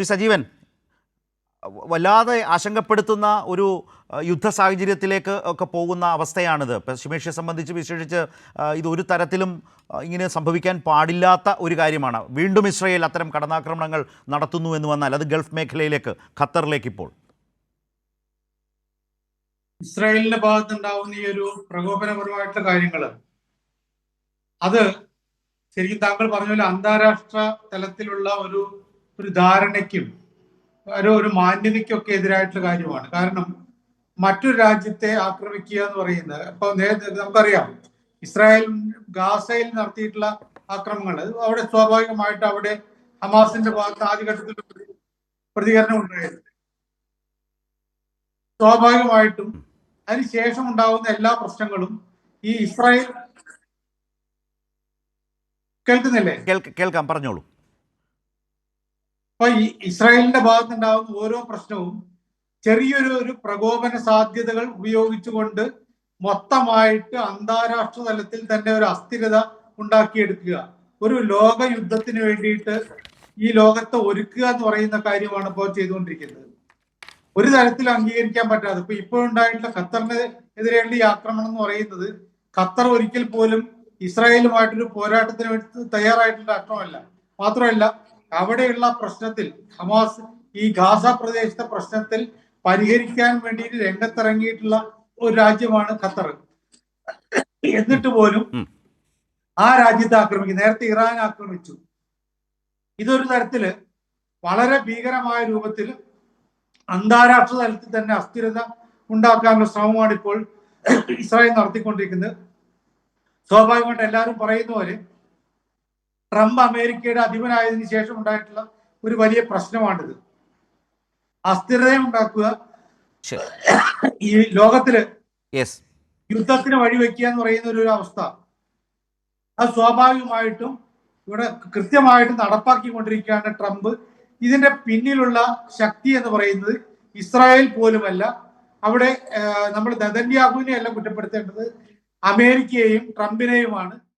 ശ്രീ സജീവൻ വല്ലാതെ ആശങ്കപ്പെടുത്തുന്ന ഒരു യുദ്ധ സാഹചര്യത്തിലേക്ക് ഒക്കെ പോകുന്ന അവസ്ഥയാണിത്. പശ്ചിമേഷ്യയെ സംബന്ധിച്ച് വിശേഷിച്ച് ഇത് ഒരു തരത്തിലും ഇങ്ങനെ സംഭവിക്കാൻ പാടില്ലാത്ത ഒരു കാര്യമാണ്. വീണ്ടും ഇസ്രയേൽ അത്തരം കടന്നാക്രമണങ്ങൾ നടത്തുന്നു എന്ന് വന്നാൽ അത് ഗൾഫ് മേഖലയിലേക്ക് ഖത്തറിലേക്ക് ഇപ്പോൾ. ഇസ്രായേലിന്റെ ഭാഗത്തുണ്ടാവുന്ന ഈ ഒരു പ്രകോപനപരമായിട്ടുള്ള കാര്യങ്ങൾ അത് ശരിക്കും താങ്കൾ പറഞ്ഞ പോലെ അന്താരാഷ്ട്ര തലത്തിലുള്ള ഒരു ഒരു ധാരണയ്ക്കും ഒരു ഒരു മാന്യതയ്ക്കൊക്കെ എതിരായിട്ടുള്ള കാര്യമാണ്. കാരണം മറ്റൊരു രാജ്യത്തെ ആക്രമിക്കുക എന്ന് പറയുന്നത് ഇപ്പൊ നമുക്കറിയാം ഇസ്രായേൽ ഗാസയിൽ നടത്തിയിട്ടുള്ള ആക്രമണങ്ങൾ അവിടെ സ്വാഭാവികമായിട്ട് അവിടെ ഹമാസിന്റെ ഭാഗത്ത് ആദ്യഘട്ടത്തിൽ പ്രതികരണം ഉണ്ടായിരുന്നു. സ്വാഭാവികമായിട്ടും അതിനുശേഷം ഉണ്ടാകുന്ന എല്ലാ പ്രശ്നങ്ങളും ഈ ഇസ്രായേൽ കേൾക്കുന്നില്ലേ? കേൾക്ക- കേൾക്കാം പറഞ്ഞോളൂ. അപ്പൊ ഈ ഇസ്രായേലിന്റെ ഭാഗത്തുണ്ടാകുന്ന ഓരോ പ്രശ്നവും ചെറിയൊരു ഒരു പ്രകോപന സാധ്യതകൾ ഉപയോഗിച്ചുകൊണ്ട് മൊത്തമായിട്ട് അന്താരാഷ്ട്ര തലത്തിൽ തന്നെ ഒരു അസ്ഥിരത ഉണ്ടാക്കിയെടുക്കുക. ഒരു ലോക യുദ്ധത്തിന് വേണ്ടിയിട്ട് ഈ ലോകത്തെ ഒരുക്കുക എന്ന് പറയുന്ന കാര്യമാണ് ഇപ്പോൾ ചെയ്തുകൊണ്ടിരിക്കുന്നത്. ഒരു തരത്തിൽ അംഗീകരിക്കാൻ പറ്റാതെ ഇപ്പൊ ഇപ്പോഴുണ്ടായിട്ടുള്ള ഖത്തറിന് എതിരെയുള്ള ഈ ആക്രമണം എന്ന് പറയുന്നത് ഖത്തർ ഒരിക്കൽ പോലും ഇസ്രായേലുമായിട്ടൊരു പോരാട്ടത്തിന് വേണ്ടി തയ്യാറായിട്ടുള്ള രാഷ്ട്രമല്ല മാത്രമല്ല അവിടെയുള്ള പ്രശ്നത്തിൽ ഹമാസ് ഈ ഗാസ പ്രദേശത്തെ പ്രശ്നത്തിൽ പരിഹരിക്കാൻ വേണ്ടിയിട്ട് രംഗത്തിറങ്ങിയിട്ടുള്ള ഒരു രാജ്യമാണ് ഖത്തർ. എന്നിട്ട് പോലും ആ രാജ്യത്തെ ആക്രമിക്കും. നേരത്തെ ഇറാൻ ആക്രമിച്ചു. ഇതൊരു തരത്തിൽ വളരെ ഭീകരമായ രൂപത്തിൽ അന്താരാഷ്ട്ര തലത്തിൽ തന്നെ അസ്ഥിരത ഉണ്ടാക്കാനുള്ള ശ്രമമാണ് ഇപ്പോൾ ഇസ്രായേൽ നടത്തിക്കൊണ്ടിരിക്കുന്നത്. സ്വാഭാവികമായിട്ട് എല്ലാവരും പറയുന്ന പോലെ ട്രംപ് അമേരിക്കയുടെ അധിപനായതിനു ശേഷം ഉണ്ടായിട്ടുള്ള ഒരു വലിയ പ്രശ്നമാണിത്. അസ്ഥിരത ഉണ്ടാക്കുക. ഈ ലോകത്തിൽ യുദ്ധത്തിന് വഴിവെക്കുക എന്ന് പറയുന്ന ഒരു അവസ്ഥ. അത് സ്വാഭാവികമായിട്ടും ഇവിടെ കൃത്യമായിട്ട് നടപ്പാക്കിക്കൊണ്ടിരിക്കുകയാണ് ട്രംപ്. ഇതിന്റെ പിന്നിലുള്ള ശക്തി എന്ന് പറയുന്നത് ഇസ്രായേൽ പോലുമല്ല. അവിടെ നമ്മൾ ദദന്യാഹുവിനെയല്ല അല്ല കുറ്റപ്പെടുത്തേണ്ടത്. അമേരിക്കയെയും ട്രംപിനെയുമാണ്.